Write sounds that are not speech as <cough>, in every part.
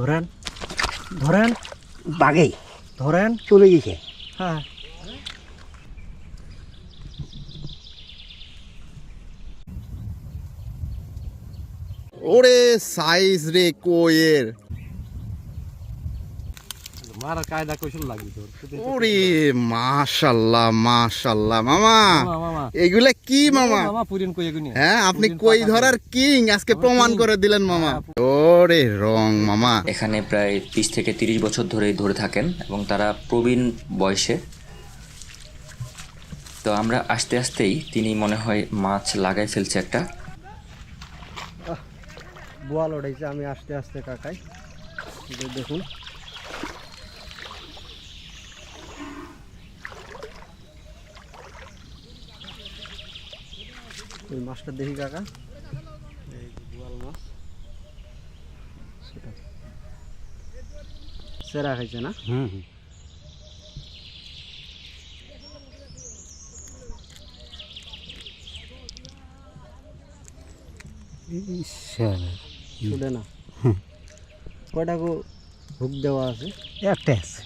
ধরেন ধরেন বাঘে ধরেন। চলে গেছে। হ্যাঁ। ওরে সাইজ রে কোয়ের। মারা কায়দা কৌশল লাগবে তোর। ওরে মাশাল্লাহ মাশাল্লাহ। মামা মামা এগুলা কি মামা? মামা? পুরিন কই এগুনি? হ্যাঁ আপনি কই ধরার কিং? আজকে প্রমাণ করে দিলেন মামা। ওরে রং মামা। এখানে প্রায় বিশ থেকে তিরিশ বছর ধরে ধরে থাকেন এবং তারা প্রবীণ বয়সে। তো আমরা আস্তে আস্তেই তিনি মনে হয় মাছ লাগাই ফেলছে একটা। বোয়াল ওঠাইছে আমি আস্তে আস্তে কাকাই। দেখুন। ওই মাছটা দেখি কাকা। এই বোয়াল মাছ। সেটা। সেরা খাইছে না? হুম হুম। শুনে না। কয়টা গো হুক দেওয়া আছে? একটা আছে।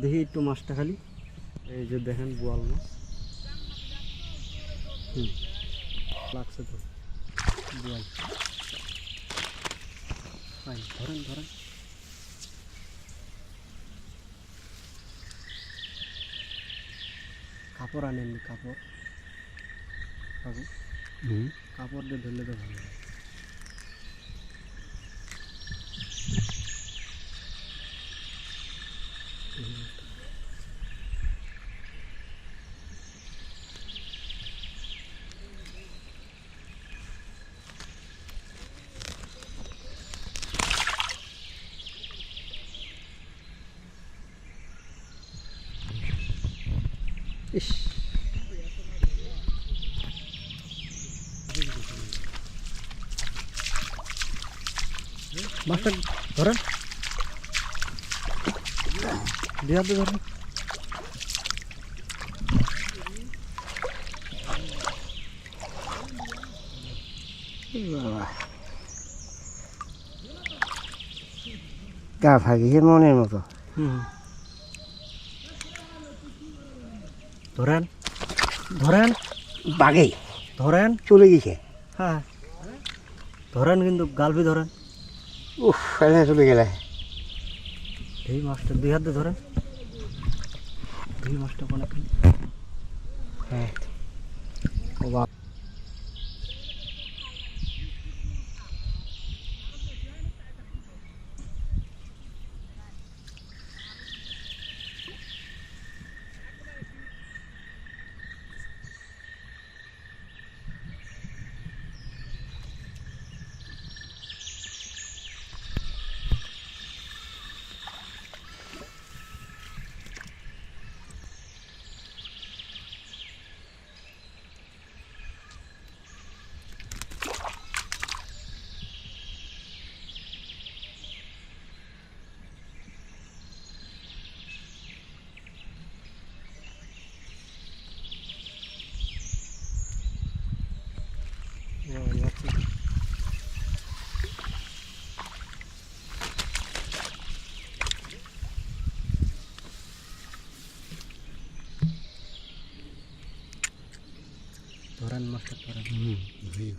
দেখি একটু মাছটা খালি। এই যে দেখেন বোয়াল মাছ। হুম। লাগছে তো। ধরেন ধরেন। কাপড় আনেননি কাপড়। কাপড় দিয়ে ধরলে তো ভালো মাছটা ধরেন। দিয়ে ধরেন। গা ভাগিছে মনের মতো। হুম। ধরেন ধরেন। বাঘেই ধরেন। চলে গেছে। হ্যাঁ। ধরেন কিন্তু গালবি ধরেন। উফ এনে চলে গেলে। এই মাছটা দুই হাতে ধরে। দুই মাছটা কোনে হ্যাঁ ও বাপ ধরেন মাছটা ধরেন হুম ধুইও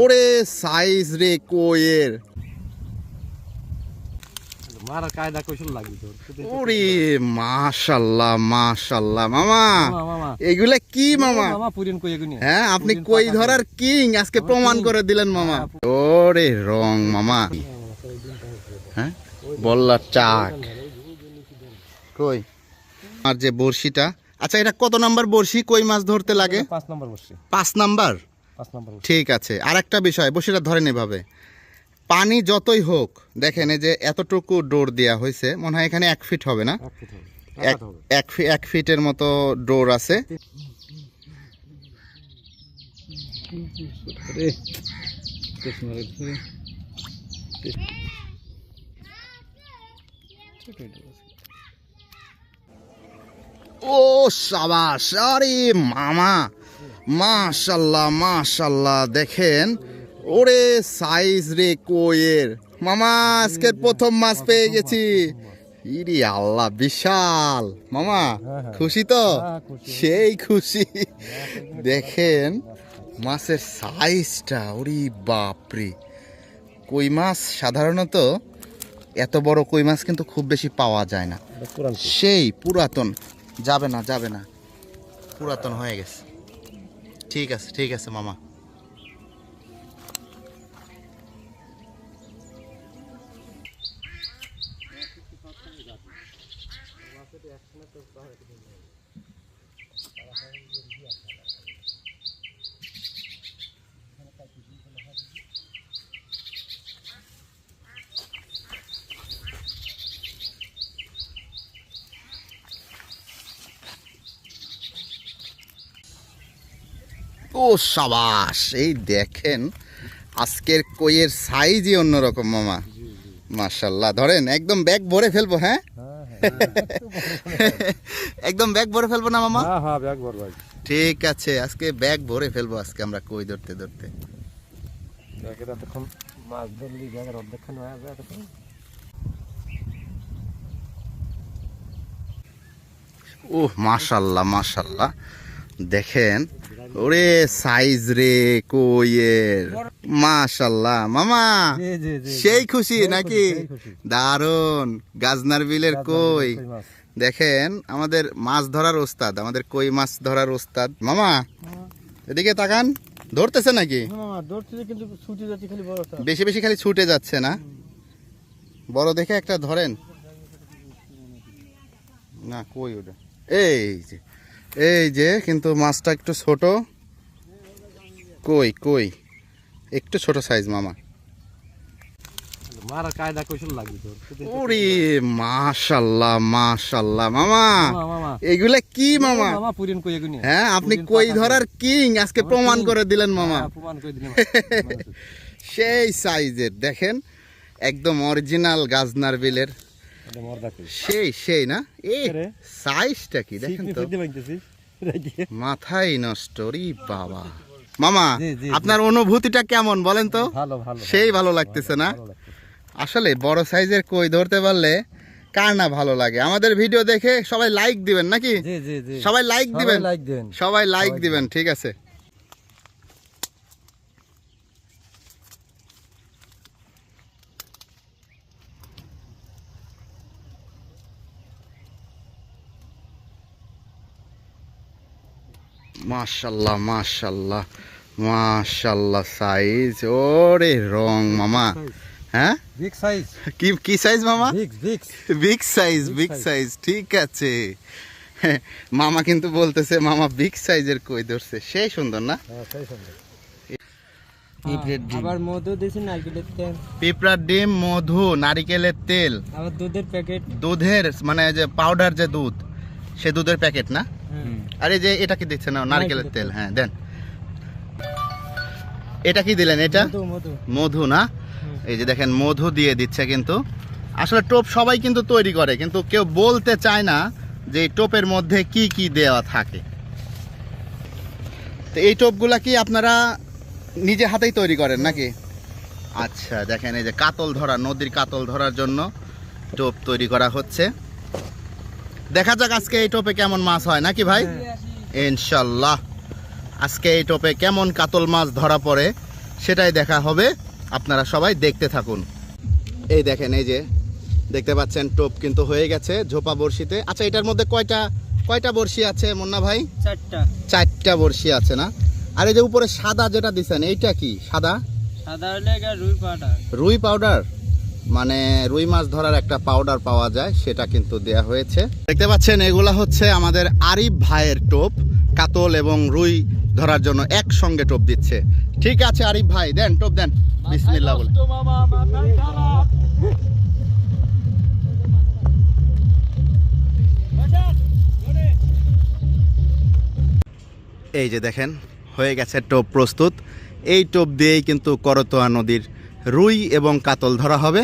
ওরে সাইজ রে কোয়ের মারা কায়দা কৌশল লাগবে তোর। ওরে মাশাল্লাহ মাশাল্লাহ মামা। মামা মামা। এগুলা কি মামা মামা? পুরিন কই এগুনি? হ্যাঁ আপনি কই ধরার কিং? আজকে প্রমাণ করে দিলেন মামা। ওরে রং মামা। হ্যাঁ? বললার চাক। কই? আর যে বড়শিটা? আচ্ছা এটা কত নাম্বার বড়শি? কই মাছ ধরতে লাগে? পাঁচ নম্বর বসছে পাঁচ নাম্বার? পাঁচ নম্বর ঠিক আছে। আর একটা বিষয় বসিটা ধরেন এভাবে। পানি যতই হোক দেখেন এই যে এতটুকু ডোর দেওয়া হয়েছে মনে হয় এখানে এক ফিট হবে না? এক এক ফিটের মতো ডোর আছে। ও সাবাস আরে মামা মাশাল্লাহ মাশাল্লাহ দেখেন ওরে সাইজ রে কোয়ের মামা আজকের প্রথম মাছ পেয়ে গেছি। ইরি আল্লাহ বিশাল। মামা খুশি তো? সেই খুশি। দেখেন মাছের সাইজটা ওরে বাপরে। কই মাছ সাধারণত এত বড় কই মাছ কিন্তু খুব বেশি পাওয়া যায় না। সেই পুরাতন। যাবে না যাবে না। পুরাতন হয়ে গেছে। ঠিক আছে ঠিক আছে মামা। ও সাবাস। এই দেখেন আজকের কইয়ের সাইজই অন্যরকম মামা। মাশাল্লাহ ধরেন একদম ব্যাগ ভরে ফেলব হ্যাঁ? <laughs> একদম ব্যাগ ভরে ফেলব না মামা? হ্যাঁ হ্যাঁ ব্যাগ ঠিক আছে আজকে ব্যাগ ভরে ফেলব আজকে আমরা কই ধরতে ধরতে। ব্যাগের এতক্ষণ মাছ ধরলি ব্যাগের অর্ধেকখান হয়ে যাবে এতক্ষণ। ও মাশাল্লাহ মাশাল্লাহ দেখেন ওরে সাইজ রে কইয়ের মাশাল্লাহ মামা সেই খুশি নাকি। দারুণ গাজনার বিলের কই? দেখেন আমাদের মাছ ধরার ওস্তাদ আমাদের কই মাছ ধরার ওস্তাদ। মামা এদিকে তাকান ধরতেছে নাকি? বেশি বেশি খালি ছুটে যাচ্ছে না? বড় দেখে একটা ধরেন। না কই ওটা? এই যে এই যে কিন্তু মাছটা একটু ছোট। কই কই? একটু ছোট সাইজ মামা। ওরে মাশাল্লাহ মাশাল্লাহ মামা। এগুলা কি মামা হ্যাঁ আপনি কই ধরার কিং আজকে প্রমাণ করে দিলেন মামা। হ্যাঁ, <laughs> সেই সাইজের দেখেন? একদম অরিজিনাল গাজনার বিলের। সেই সেই না? এই সাইজটা কি? দেখেন তো। মাথাই নষ্ট রে বাবা। মামা। আপনার অনুভূতিটা কেমন বলেন তো? সেই ভালো। লাগতেছে না? আসলে বড় সাইজের কই ধরতে পারলে কার না ভালো লাগে? আমাদের ভিডিও দেখে সবাই লাইক দিবেন নাকি? সবাই লাইক দিবেন। সবাই লাইক দিবেন। ঠিক আছে। মাশাল্লাহ মাশাল্লাহ মাশাল্লাহ সাইজ ওরে রং মামা। হ্যাঁ? বিগ সাইজ কি কি সাইজ মামা? বিগ সাইজ বিগ সাইজ ঠিক আছে। <laughs> মামা কিন্তু বলতেছে মামা বিগ সাইজের কই ধরছে। সেই সুন্দর না? হ্যাঁ আবার মধু নারকেলের তেল। পিঁপড়ার ডিম মধু নারিকেলের তেল। আবার দুধের প্যাকেট দুধের মানে যে পাউডার যে দুধ সে দুধের প্যাকেট না। আরে যে এটা কি দিচ্ছে? না নারকেলের তেল হ্যাঁ দেন। এটা কি দিলেন এটা? মধু না? এই যে দেখেন মধু দিয়ে দিচ্ছে কিন্তু। আসলে টোপ সবাই কিন্তু তৈরি করে কিন্তু কেউ বলতে চায় না যে টোপের মধ্যে কি কি দেওয়া থাকে। তো এই টোপগুলা কি আপনারা নিজে হাতেই তৈরি করেন নাকি? আচ্ছা দেখেন এই যে কাতল ধরা নদীর কাতল ধরার জন্য টোপ তৈরি করা হচ্ছে। দেখা যাক আজকে এই টোপে কেমন মাছ হয় নাকি ভাই? ইনশাল্লাহ। আজকে এই টোপে কেমন কাতল মাছ ধরা পড়ে সেটাই দেখা হবে। আপনারা সবাই দেখতে থাকুন। এই দেখেন এই যে দেখতে পাচ্ছেন টোপ কিন্তু হয়ে গেছে ঝোপা বড়শিতে। আচ্ছা এটার মধ্যে কয়টা কয়টা বড়শি আছে মুন্না ভাই? চারটা। চারটা বড়শি আছে না? আর এই যে উপরে সাদা যেটা দিছেন এইটা কি? সাদা? সাদা হলে রুই পাউডার। রুই পাউডার? মানে রুই মাছ ধরার একটা পাউডার পাওয়া যায় সেটা কিন্তু দেয়া হয়েছে। দেখতে পাচ্ছেন এগুলা হচ্ছে আমাদের আরিফ ভাইয়ের টোপ কাতল এবং রুই ধরার জন্য একসঙ্গে টোপ দিচ্ছে। ঠিক আছে আরিফ ভাই দেন টোপ দেন। বিসমিল্লাহ বলে। এই যে দেখেন হয়ে গেছে টোপ প্রস্তুত। এই টোপ দিয়েই কিন্তু করতোয়া নদীর রুই এবং কাতল ধরা হবে।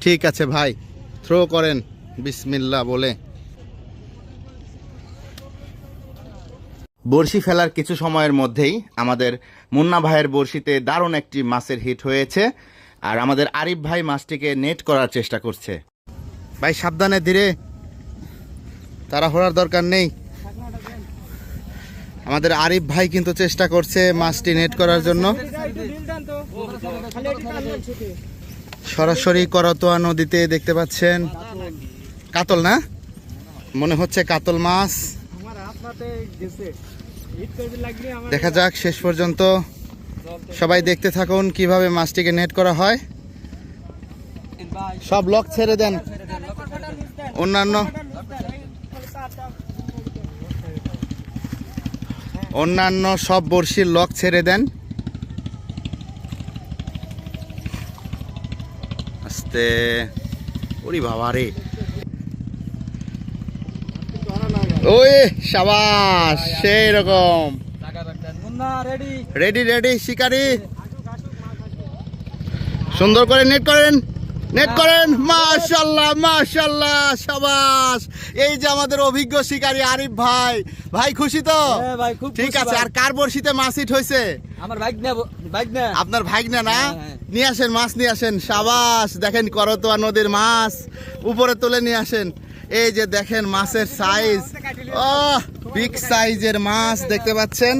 ঠিক আছে ভাই থ্রো করেন, বিসমিল্লা বলে। বড়শি ফেলার কিছু সময়ের মধ্যেই আমাদের মুন্না ভাইয়ের বড়শিতে দারুণ একটি মাছের হিট হয়েছে। আর আমাদের আরিফ ভাই মাছটিকে নেট করার চেষ্টা করছে। ভাই, সাবধানে ধীরে। তারা হওয়ার দরকার নেই। আমাদের আরিফ ভাই কিন্তু চেষ্টা করছে মাছটি নেট করার জন্য। সরাসরি করতোয়া নদীতে দেখতে পাচ্ছেন। কাতল না? মনে হচ্ছে কাতল মাছ। দেখা যাক, শেষ পর্যন্ত সবাই দেখতে থাকুন কীভাবে মাছটিকে নেট করা হয়। সব লক ছেড়ে দেন। অন্যান্য অন্যান্য সব বড়শির লক ছেড়ে দেন। আস্তে। ওরে বাবা রে। ওই সাবাস সেই রকম রেডি রেডি শিকারি। সুন্দর করে নেট করেন। নেট করেন। মাশাল্লাহ মাশাল্লাহ সাবাস। এই যে আমাদের অভিজ্ঞ শিকারী আরিফ ভাই। ভাই খুশি তো? হ্যাঁ ঠিক আছে আর কার বড়শিতে মাছ হিট হয়েছে? আমার বাইক না আপনার ভাইগনা না? হ্যাঁ, হ্যাঁ। নিয়ে আসেন মাছ নিয়ে আসেন। সাবাস দেখেন করতোয়া নদীর মাছ। উপরে তুলে নিয়ে আসেন। এই যে দেখেন মাছের সাইজ ও বিগ সাইজের মাছ দেখতে পাচ্ছেন।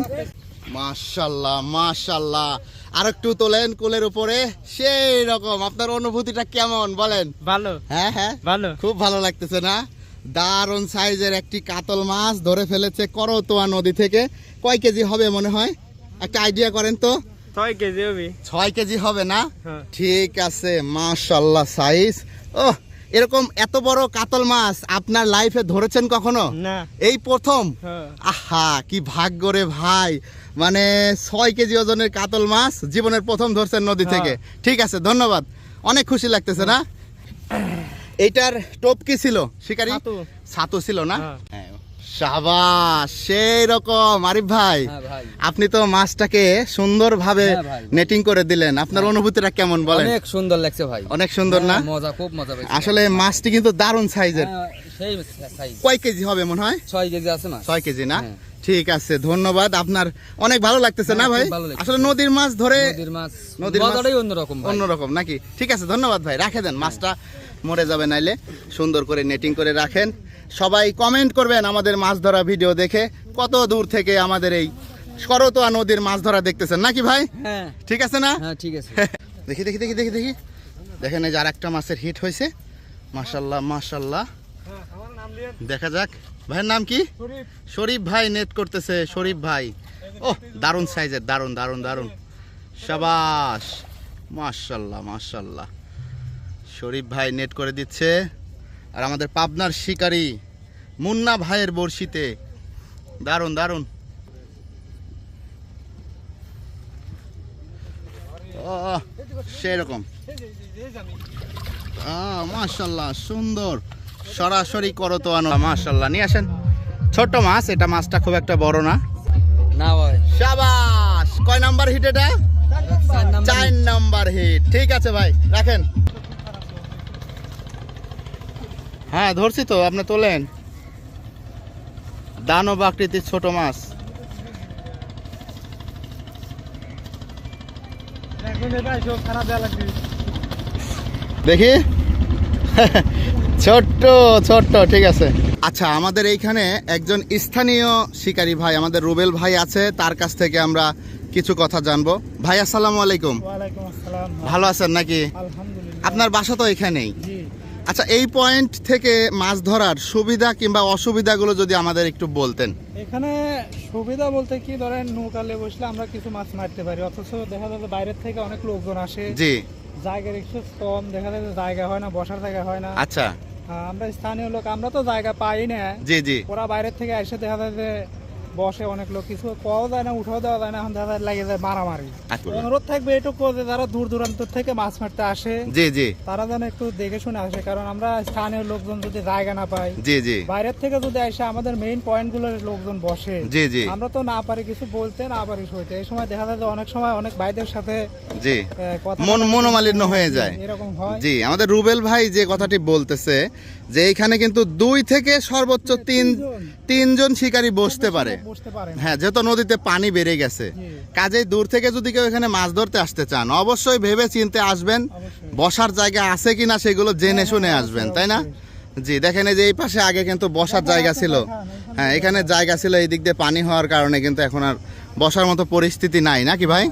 মাশাল্লাহ মাশাল্লাহ। আর একটু তোলেন কোলের উপরে। সেই রকম। আপনার অনুভূতিটা কেমন? বলেন। ভালো। হ্যাঁ হ্যাঁ। ভালো। খুব ভালো লাগতেছে না? দারুণ সাইজের একটি কাতল মাছ ধরে ফেলেছে করতোয়া নদী থেকে। কয় কেজি হবে মনে হয়? একটা আইডিয়া করেন তো। ছয় কেজি হবে। ছয় কেজি হবে না? হ্যাঁ। ঠিক আছে মাশাল্লাহ সাইজ ও এরকম এত বড় কাতল মাছ আপনার লাইফে ধরেছেন কখনো? না। এই প্রথম? হ্যাঁ। আহা কি ভাগ্য রে ভাই। মানে ছয় কেজি ওজনের কাতল মাছ জীবনের প্রথম ধরছেন নদী হ্যাঁ। থেকে। ঠিক আছে ধন্যবাদ। অনেক খুশি লাগতেছে না? এইটার টোপ কি ছিল শিকারি? ছাতু। ছিল না? হ্যাঁ। হ্যাঁ। সাবাস সেই রকম। আরিফ ভাই আপনি তো মাছটাকে সুন্দরভাবে। নেটিং করে দিলেন। আপনার অনুভূতিটা কেমন বলেন? অনেক সুন্দর লাগছে ভাই। অনেক সুন্দর না? মজা খুব মজা আসলে মাছটি কিন্তু দারুণ সাইজের কয় কেজি হবে মনে হয়? ছয় কেজি আছে মাছ। ছয় কেজি না। ঠিক আছে ধন্যবাদ। আপনার অনেক ভালো লাগতেছে না হ্যাঁ, ভাই। আসলে নদীর মাছ ধরে নদীর মাছ অন্যরকম অন্যরকম নাকি? ঠিক আছে ধন্যবাদ ভাই রাখে দেন মাছটা মরে যাবে নাইলে। সুন্দর করে নেটিং করে রাখেন। সবাই কমেন্ট করবেন আমাদের মাছ ধরা ভিডিও দেখে। কত দূর থেকে আমাদের এই করতোয়া নদীর মাছ ধরা দেখতেছেন নাকি ভাই? হ্যাঁ। ঠিক আছে না? হ্যাঁ ঠিক আছে। <laughs> দেখি দেখি দেখি দেখি দেখি। দেখেন এই যে আর একটা মাছের হিট হয়েছে। মাশাল্লাহ মাশাল্লাহ। দেখা যাক। ভাইয়ের নাম কি? শরীফ। ভাই নেট করতেছে শরীফ ভাই। ও দারুণ সাইজের দারুণ দারুণ দারুণ। সাবাস। মাশাল্লাহ মাশাল্লাহ। শরীফ ভাই নেট করে দিচ্ছে। আর আমাদের পাবনার শিকারী মুন্না ভাইয়ের বড়শিতে। দারুণ দারুণ। সেরকম। মাশাল্লাহ সুন্দর। সরাসরি করো তো আনো মাশাল্লাহ নিয়ে আসেন। ছোট মাছ এটা মাছটা খুব একটা বড় না। না ভাই। সাবাস কয় নাম্বার হিট এটা? চার নাম্বার চার নাম্বার হিট ঠিক আছে ভাই রাখেন। হ্যাঁ ধরছি তো আপনি তোলেন। দানব আকৃতির ছোট মাছ। দেখি। <laughs> ছোট্ট ছোট্ট ঠিক আছে। আচ্ছা আমাদের এইখানে একজন স্থানীয় শিকারী ভাই আমাদের রুবেল ভাই আছে তার কাছ থেকে আমরা কিছু কথা জানব। ভাই আসসালামু আলাইকুম। ভালো আছেন নাকি? আপনার বাসা তো এখানেই। আচ্ছা এই পয়েন্ট থেকে মাছ ধরার সুবিধা কিংবা অসুবিধাগুলো যদি আমাদের একটু বলতেন। এখানে সুবিধা বলতে কি ধরেন নৌকালে বসলে আমরা কিছু মাছ মারতে পারি অথচ দেখা যাবে বাইরের থেকে অনেক লোকজন আসে। জি। জায়গার একটু কম দেখা যাবে জায়গা হয় না বসার জায়গা হয় না। আচ্ছা। আমরা স্থানীয় লোক আমরা তো জায়গা পাই না। জি জি। ওরা বাইরের থেকে এসে দেখা যায় যে বসে অনেক লোক কিছু পাওয়া যায় না উঠাও দেওয়া যায় না এখন দেখা যায় লাগে যায় মারামারি। অনুরোধ থাকবে এটুকু যে যারা দূর দূরান্ত থেকে মাছ মারতে আসে জি জি। তারা যেন একটু দেখে শুনে আসে কারণ আমরা স্থানীয় লোকজন যদি জায়গা না পাই জি জি। বাইরের থেকে যদি আসে আমাদের মেইন পয়েন্টগুলোর লোকজন বসে জি জি। আমরা তো না পারি কিছু বলতে না পারি সইতে। এই সময় দেখা যায় যে অনেক সময় অনেক ভাইদের সাথে জি। মন মনোমালিন্য হয়ে যায়। এরকম হয়। জি আমাদের রুবেল ভাই যে কথাটি বলতেছে যে এইখানে কিন্তু দুই থেকে সর্বোচ্চ তিন তিনজন শিকারী বসতে পারে। হ্যাঁ। যেহেতু নদীতে পানি বেড়ে গেছে। কাজেই দূর থেকে যদি কেউ এখানে মাছ ধরতে আসতে চান অবশ্যই ভেবে চিনতে আসবেন বসার জায়গা আছে কিনা সেগুলো জেনে শুনে হ্যাঁ, আসবেন তাই না? জি দেখেন এই যে এই পাশে আগে কিন্তু বসার জায়গা ছিল। হ্যাঁ এখানে জায়গা ছিল এই দিক দিয়ে পানি হওয়ার কারণে কিন্তু এখন আর বসার মতো পরিস্থিতি নাই নাকি ভাই?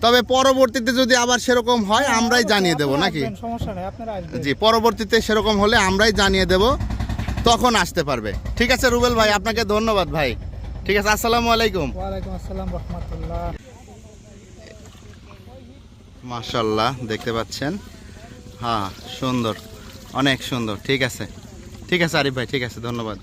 তবে পরবর্তীতে যদি আবার সেরকম হয় আমরাই জানিয়ে দেব নাকি? জি পরবর্তীতে সেরকম হলে আমরাই জানিয়ে দেব তখন আসতে পারবে। ঠিক আছে রুবেল ভাই আপনাকে ধন্যবাদ ভাই। ঠিক আছে আসসালামু আলাইকুম। ওয়ালাইকুম আসসালাম রহমতুল্লাহ। মাশাল্লাহ দেখতে পাচ্ছেন? হ্যাঁ সুন্দর অনেক সুন্দর ঠিক আছে। ঠিক আছে আরিফ ভাই ঠিক আছে ধন্যবাদ।